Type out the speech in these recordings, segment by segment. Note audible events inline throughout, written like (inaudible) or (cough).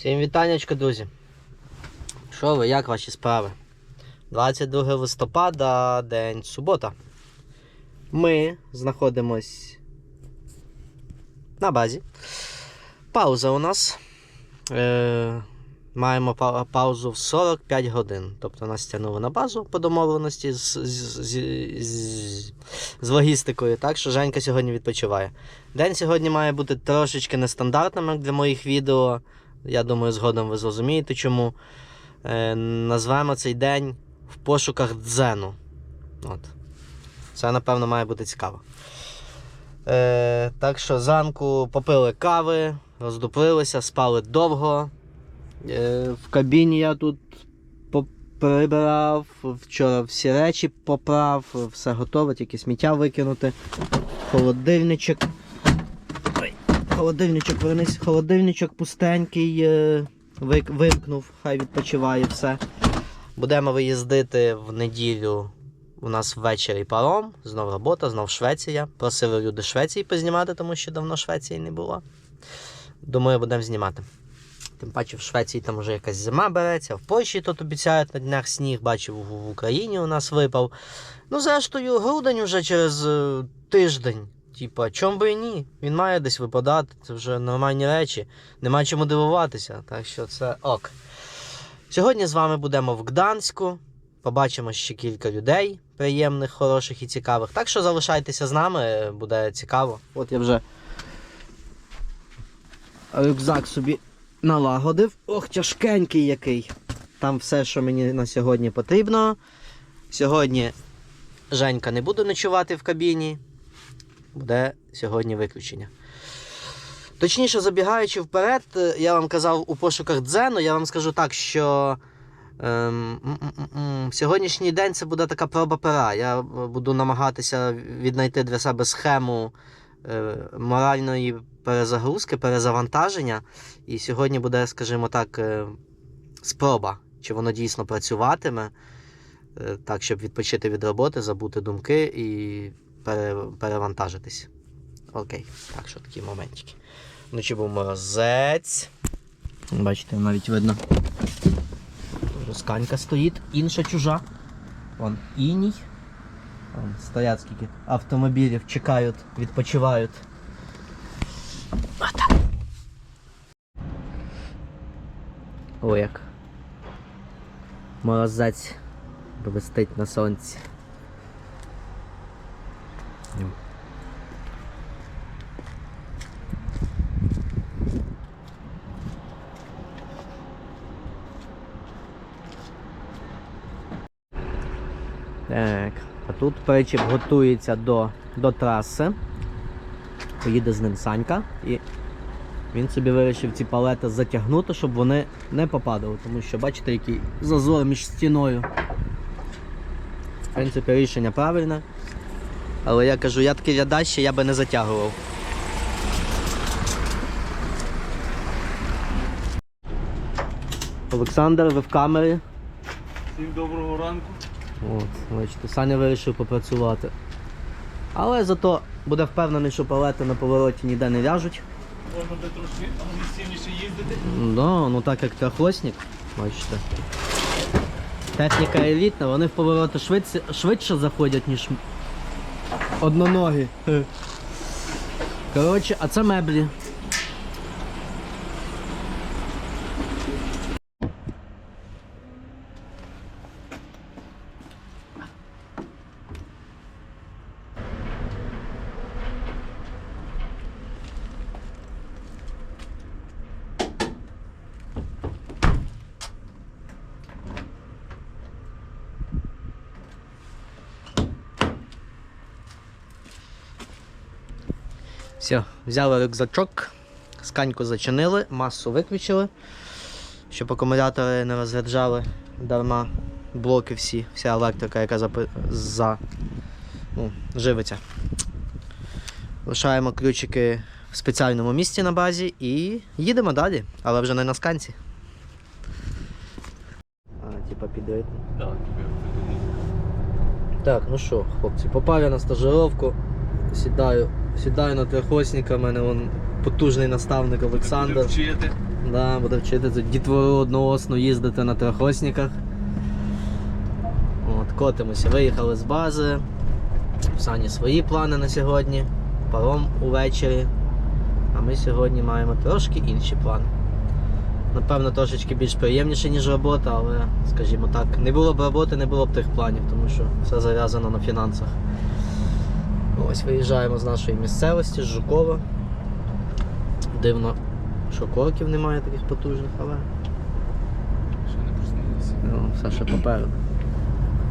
Всім вітаннячко, друзі. Що ви, як ваші справи? 22 листопада, день субота. Ми знаходимось на базі. Пауза у нас. Е, маємо па- паузу в 45 годин. Тобто нас тягнули на базу по домовленості з, з, з, з, з логістикою. Так що Женька сьогодні відпочиває. День сьогодні має бути трошечки нестандартним як для моїх відео. Я думаю, згодом ви зрозумієте, чому. Е, назвемо цей день в пошуках дзену. От. Це, напевно, має бути цікаво. Е, так що зранку попили кави, роздуплилися, спали довго. Е, в кабіні я тут прибирав, вчора всі речі поправ, все готове, тільки сміття викинути. Холодильничок. Холодильничок, вернись, холодильничок пустенький, е, вимкнув, хай відпочиває все. Будемо виїздити в неділю. У нас ввечері паром, знов робота, знов Швеція. Просили люди Швеції познімати, тому що давно Швеції не було. Думаю, будемо знімати. Тим паче в Швеції там вже якась зима береться, в Польщі тут обіцяють на днях сніг, бачив в в Україні у нас випав. Ну, зрештою, грудень уже через е, тиждень. Типа, чом би і ні? Він має десь випадати, це вже нормальні речі. Нема чому дивуватися, так що це ок. Сьогодні з вами будемо в Гданську. Побачимо ще кілька людей приємних, хороших і цікавих. Так що залишайтеся з нами, буде цікаво. От я вже рюкзак собі налагодив. Ох, тяжкенький який. Там все, що мені на сьогодні потрібно. Сьогодні Женька не буде ночувати в кабіні. Буде сьогодні виключення. Точніше, забігаючи вперед, е, я вам казав у пошуках дзену, я вам скажу так, що ем, сьогоднішній день це буде така проба пера. Я е, буду намагатися віднайти для себе схему е, моральної перезагрузки, перезавантаження. І сьогодні буде, скажімо так, е, спроба, чи воно дійсно працюватиме, е, так, щоб відпочити від роботи, забути думки і перевантажитись. Окей, так що такі моментики. Вночі був морозець. Бачите, навіть видно. Росканька стоїть, інша чужа. Вон іній. Вон стоять скільки автомобілів, чекають, відпочивають. Отак. О, як. Морозець блистить на сонці. Так, а тут Причіп готується до, до траси. Поїде з ним Санька і він собі вирішив ці палети затягнути, щоб вони не попадали, тому що бачите, який зазор між стіною. В принципі, рішення правильне. Але я кажу, я такий рядач, я би не затягував. Олександр, ви в камері. Всім доброго ранку. От, бачите, Саня вирішив попрацювати. Але зато буде впевнений, що палети на повороті ніде не в'яжуть. Можна буде трошки агресивніше їздити. Да, ну так як трахлосник, бачите. Техніка елітна, вони в повороти швидше, швидше заходять, ніж одноногі. Коротше, а це меблі. Все, взяли рюкзачок, сканьку зачинили, масу виключили, щоб акумулятори не розряджали дарма блоки всі, вся електрика, яка запи... за... ну, живиться. Лишаємо ключики в спеціальному місці на базі і їдемо далі, але вже не на сканці. А, типа під ритм. Так, ну що, хлопці, попав я на стажировку, сідаю, сідаю на трьохосника, в мене вон потужний наставник Олександр. Буде вчити. Да, буде вчити тут дітвору одноосну їздити на трьохосниках. От, котимося. Виїхали з бази. В Сані свої плани на сьогодні. Паром увечері. А ми сьогодні маємо трошки інші плани. Напевно, трошечки більш приємніше, ніж робота, але, скажімо так, не було б роботи, не було б тих планів, тому що все зав'язано на фінансах. Ось виїжджаємо з нашої місцевості, з Жукова. Дивно, що корків немає таких потужних, але Ще не проснулися. ну, все ще попереду.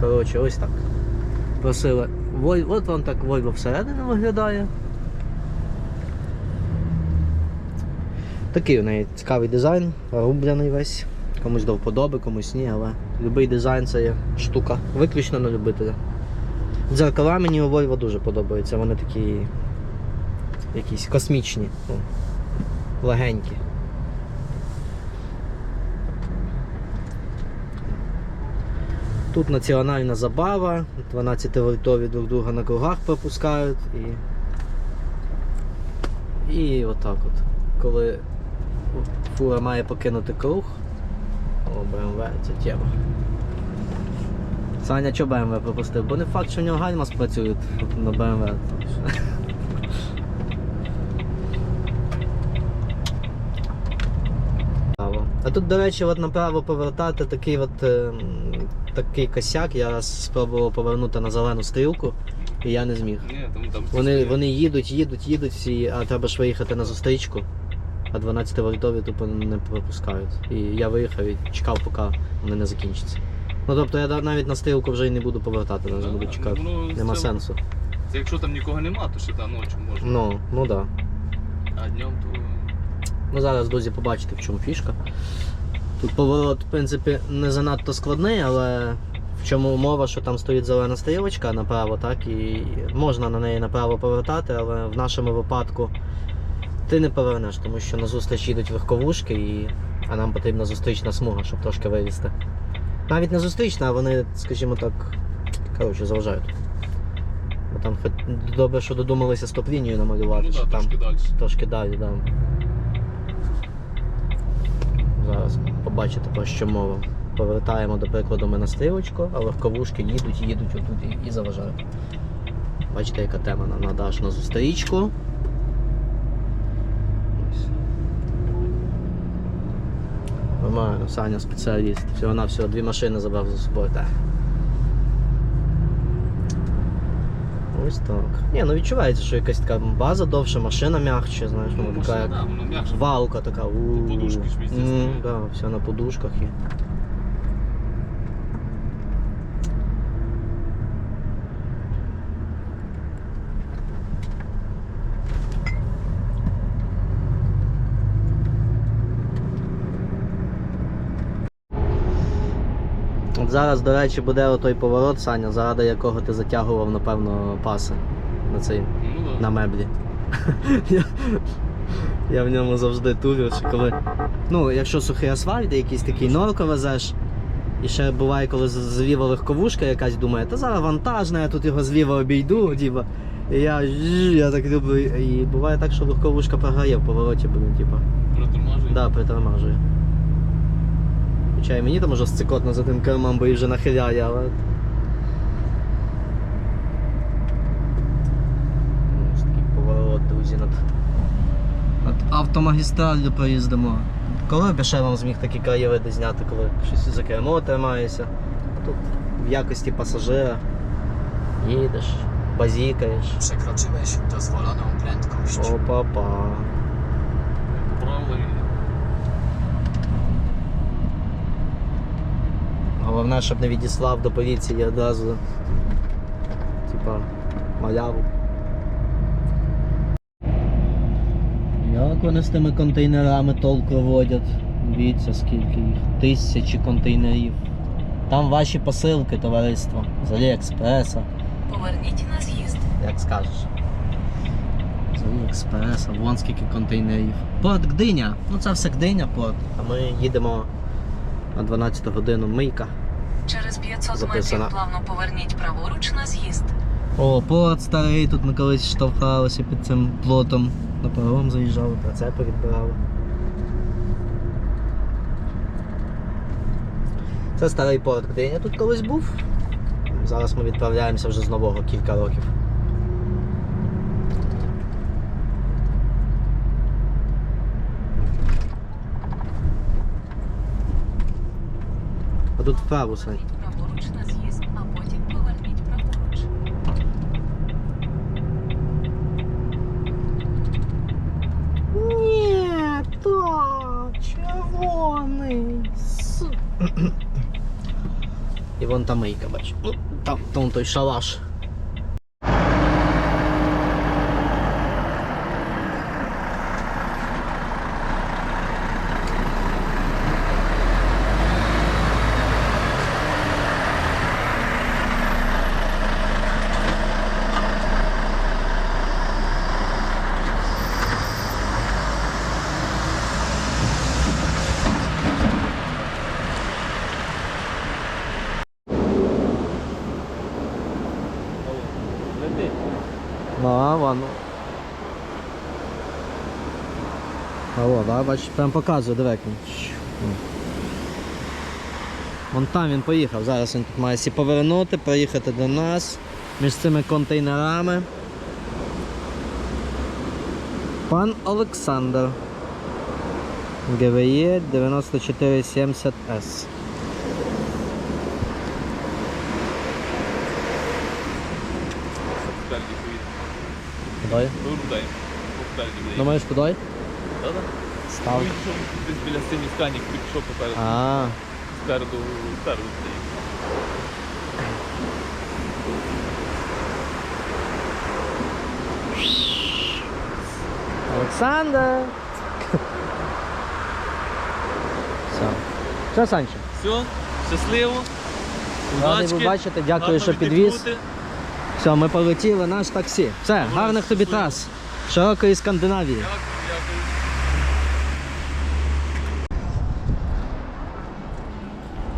Коротше, ось так. Просили. Вой- От вам так Volvo всередині виглядає. Такий у неї цікавий дизайн, рубляний весь. Комусь до вподоби, комусь ні, але будь-який дизайн це є штука. Виключно на любителя. Дзеркала мені у Volvo дуже подобаються, вони такі якісь космічні, ну, легенькі. Тут національна забава, 12 вольтові друг друга на кругах пропускають і. І отак от. Коли фура має покинути круг. О, BMW, це тема. Саня, що BMW пропустив? Бо не факт, що в нього гальма спрацюють на. Право. А тут, до речі, от направо повертати такий от, е, такий косяк. Я раз спробував повернути на зелену стрілку, і я не зміг. Ні, там, там Вони, вони їдуть, їдуть, їдуть всі, а треба ж виїхати на зустрічку. А 12 вольтові тупо не пропускають. І я виїхав і чекав, поки вони не закінчаться. Ну тобто я навіть на стрілку вже й не буду повертати, навіть буду чекати. Ну, Нема це- сенсу. Це якщо там нікого нема, то ще та ночі можна. Ну, ну так. Да. А днем то. Ну зараз, друзі, побачите, в чому фішка. Тут поворот, в принципі, не занадто складний, але в чому умова, що там стоїть зелена стрілочка направо, так, і можна на неї направо повертати, але в нашому випадку ти не повернеш, тому що назустріч їдуть легковушки, і... а нам потрібна зустрічна смуга, щоб трошки вивізти. Навіть не зустрічна, а вони, скажімо так, коротше, заважають. Бо там хоч добре, що додумалися стоп-лінію намалювати, Ну що так, там трошки далі. трошки далі, да. Зараз побачите про що мова. Повертаємо, до прикладу, ми на стрілочку, а легковушки їдуть, їдуть отут і, і заважають. Бачите, яка тема нам надо на зустрічку. Нормально, Саня спеціаліст. Всього на всього дві машини забрав за собою. Так. Ось так. Ні, ну відчувається, що якась така база довша, машина м'якше, знаєш, Ну, ну, така як воно валка така. Подушки. Да, все на подушках і. Зараз, до речі, буде отой поворот, Саня, заради якого ти затягував, напевно, паси на цей Ну, да. на меблі. я, я в ньому завжди турю, що коли. Ну, якщо сухий асфальт, якийсь такий норко везеш. І ще буває, коли зліва легковушка якась думає, та зараз вантажна, я тут його зліва обійду, діба. І я, я так люблю. І буває так, що легковушка програє в повороті, він типа. Притормажує. Да, притормажує. Хоча і мені там уже сцикотно за тим кермом, бо і вже нахиляє, але. Ось такий поворот, друзі, над, над автомагістраллю проїздимо. Коли б я ще вам зміг такі краєвиди зняти, коли щось за кермо тримаєшся. А тут в якості пасажира їдеш, базікаєш. Przekroczyłeś dozwoloną prędkość. Опа-па. Поправили. Головне, щоб не відіслав до поліції одразу. Типа маляву. Як вони з тими контейнерами толку водять? Дивіться, скільки їх. Тисячі контейнерів. Там ваші посилки, товариство. З Аліекспреса, Поверніть на з'їзд. як скажеш. З Аліекспреса, вон скільки контейнерів. Порт Гдиня. Ну це все Гдиня порт. А ми їдемо на 12 годину мийка. Через 500 Записано. метрів плавно поверніть праворуч на з'їзд. О, плот старий, тут ми колись штовхалися під цим плотом. На паром заїжджали, це відбирали. Це старий порт, де я тут колись був. Зараз ми відправляємося вже з нового кілька років. тут вправо Сань. Праворуч на з'їзд, а потім поверніть праворуч. Ні, то червоний. І вон там мийка, бач. Ну, там, там той шалаш. Бач, прям показує, він. Вон там він поїхав. Зараз він тут має сі повернути, приїхати до нас між цими контейнерами. Пан Олександр. ГВЕ 9470S. Спереді поїде. Куди? Ну, рудай. Спереді буде. Думаєш, куди? Та-да. Став. Ну, він пішов десь біля синіх станів, пішов попереду. А, Спереду, спереду стоїть. Олександр. Все. Все, Санчо. Все, щасливо. Радий Удачки. був бачити, дякую, Гарно що підвіз. віддихнути. Все, ми полетіли наш таксі. Все, гарних тобі трас. Широкої Скандинавії. Дякую, дякую.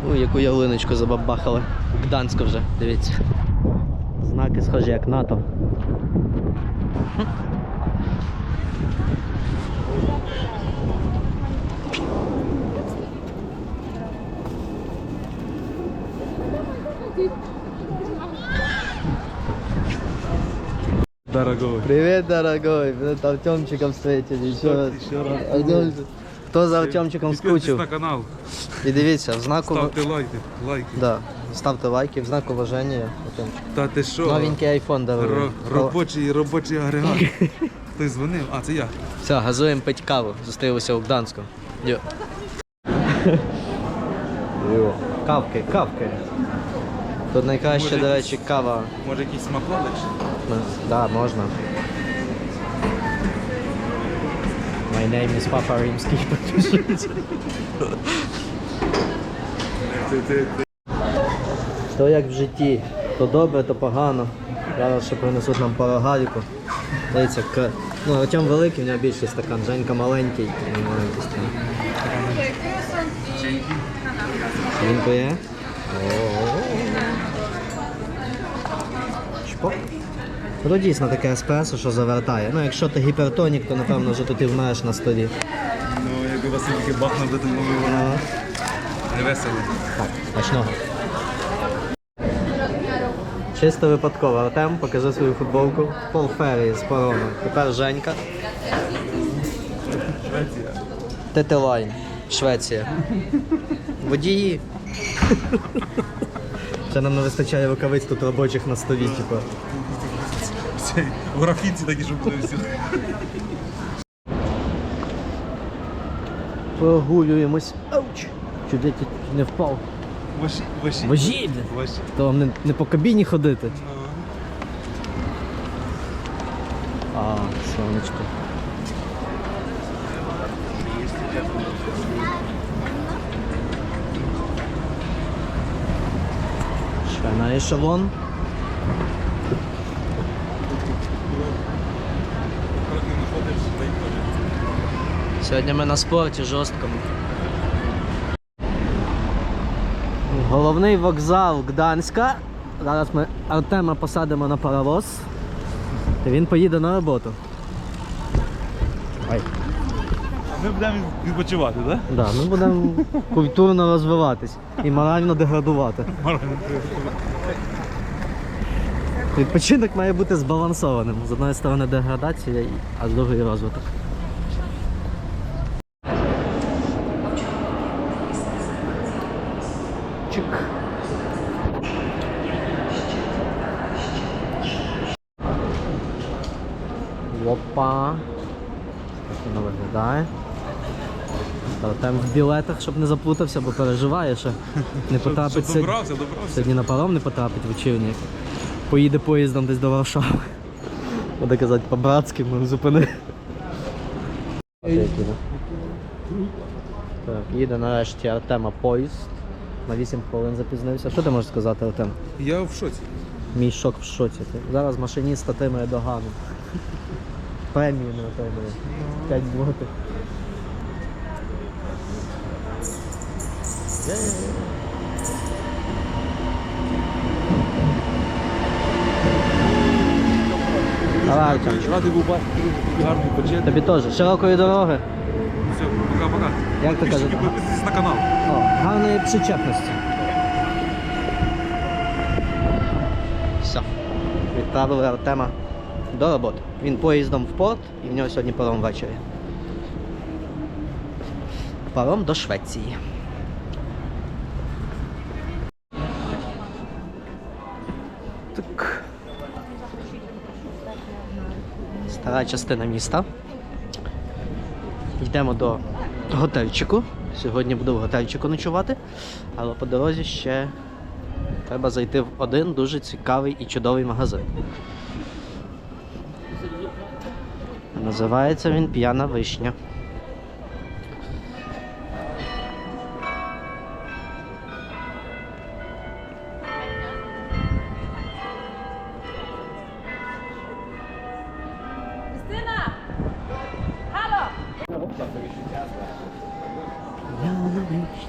Ой, яку ялиночку забабахали. Гданську вже, дивіться. Знаки схожі, як НАТО. Дорогой. Привет, дорогой. Привет, Артемчиком встретили. Еще раз. Артем- Хто за Артемчиком скучив? на канал, І дивіться, в знаку. ставте лайки, лайки. Да. Ставте лайки в знак уваження. Артемчик. Та ти що? Новенький айфон. Ро- робочий, робочий агрегат. (laughs) Хтось дзвонив? А, це я. Все, газуємо пить каву. Зустрілися у Гданську. Йо. Йо. Кавки, кавки. Тут найкраще, Може, до речі, кава. Може якийсь смаколик ще? Так, да, можна. My name is Papa підпишіться. То як в житті, то добре, то погано. Зараз ще принесуть нам парагаріку. Дивіться, к... ну, Артем великий, в нього більший стакан, Женька маленький, у. Він пиє? Шпок. Ну, то дійсно таке еспресо, що завертає. Ну, якщо ти гіпертонік, то напевно вже тут і вмреш на столі. Ну, якби Васильки бахнув би, то було Ага. не весело. Так, смачного. Чисто випадково. Артем, покажи свою футболку. Пол Феррі з парону. Тепер Женька. Швеція. Тетелайн. Швеція. Водії. Ще нам не вистачає рукавиць тут робочих на столі, типу. В графіці такі, щоб були всі. Прогулюємось. Ауч! Чуть я тут не впав. Ваші, ваші. Вожі! Ваші. То вам не, не по кабіні ходити. Ну, А, сонечко. Ще на ешелон. Сьогодні ми на спорті жорсткому. Головний вокзал Гданська. Зараз ми Артема посадимо на паровоз. І він поїде на роботу. Ой. Ми будемо відпочивати, так? Да, ми будемо культурно розвиватись і морально деградувати. Відпочинок має бути збалансованим. З одної сторони деградація, а з другої розвиток. Опа. Так воно виглядає. Та там в білетах, щоб не заплутався, бо переживає, що не (laughs) потрапить Щоб добрався, добрався. Сьогодні на паром не потрапить вечірній. Поїде поїздом десь до Варшави. Буде казати по-братськи, ми зупини. Так, їде нарешті Артема поїзд. На 8 хвилин запізнився. Що ти можеш сказати, Артем? Я в шоці. Мій шок в шоці. Зараз машиніст отримує догану. Премію не отримує. 5 злотих. Давай, Артем. Радий був бачити, гарно почати. Тобі теж. Широкої дороги. Все, пока-пока. Як? Тільки підписуйтесь на канал. О, гарної причепності. Все. Відправили Артема до роботи. Він поїздом в порт і в нього сьогодні паром ввечері. Паром до Швеції. Так. Стара частина міста. Йдемо до готельчику. Сьогодні буду в готельчику ночувати, але по дорозі ще треба зайти в один дуже цікавий і чудовий магазин. Називається він П'яна вишня. П'яна вишня.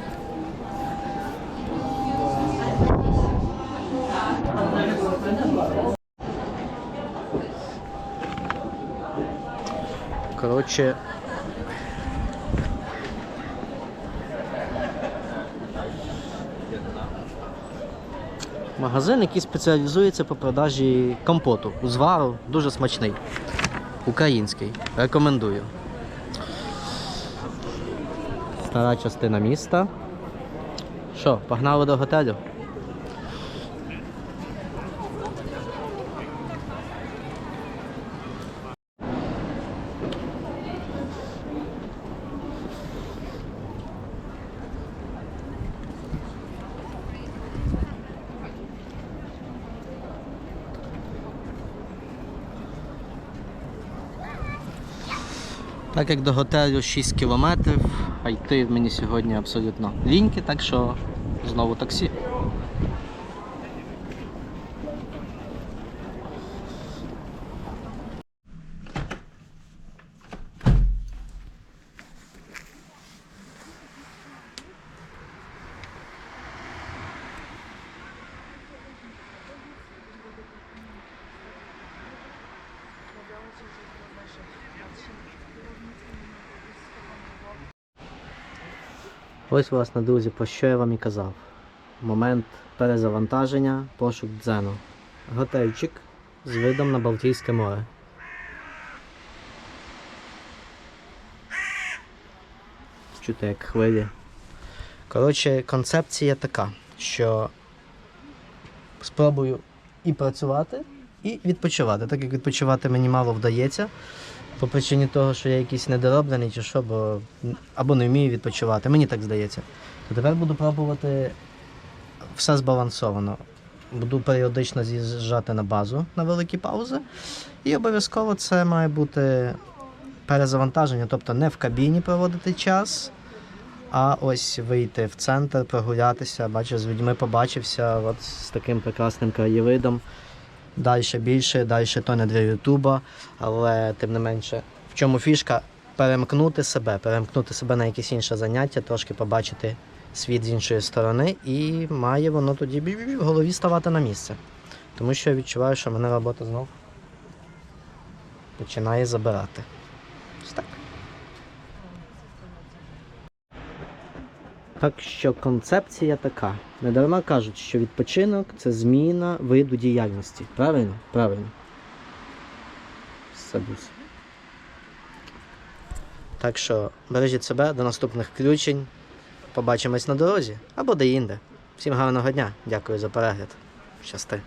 Коротше. Магазин, який спеціалізується по продажі компоту, узвару, дуже смачний. Український. Рекомендую. Стара частина міста. Що, погнали до готелю? Так як до готелю 6 кілометрів, а йти мені сьогодні абсолютно ліньки, так що знову таксі. Ось, власне, друзі, про що я вам і казав. Момент перезавантаження, пошук дзену. Готельчик з видом на Балтійське море. Чути як хвилі. Коротше, концепція така, що спробую і працювати, і відпочивати. Так як відпочивати мені мало вдається, по причині того, що я якийсь недороблений чи що, бо або не вмію відпочивати, мені так здається. То тепер буду пробувати все збалансовано. Буду періодично з'їжджати на базу на великі паузи. І обов'язково це має бути перезавантаження, тобто не в кабіні проводити час, а ось вийти в центр, прогулятися, бачиш, з людьми побачився, от з таким прекрасним краєвидом. Далі більше, далі то не для Ютуба, але тим не менше, в чому фішка? Перемкнути себе, перемкнути себе на якесь інше заняття, трошки побачити світ з іншої сторони, і має воно тоді в голові ставати на місце. Тому що я відчуваю, що мене робота знов починає забирати. Ось так. Так що концепція така. Недарма кажуть, що відпочинок це зміна виду діяльності. Правильно? Правильно. Сабус. Так що бережіть себе до наступних включень. Побачимось на дорозі або де-інде. Всім гарного дня. Дякую за перегляд. Щасти.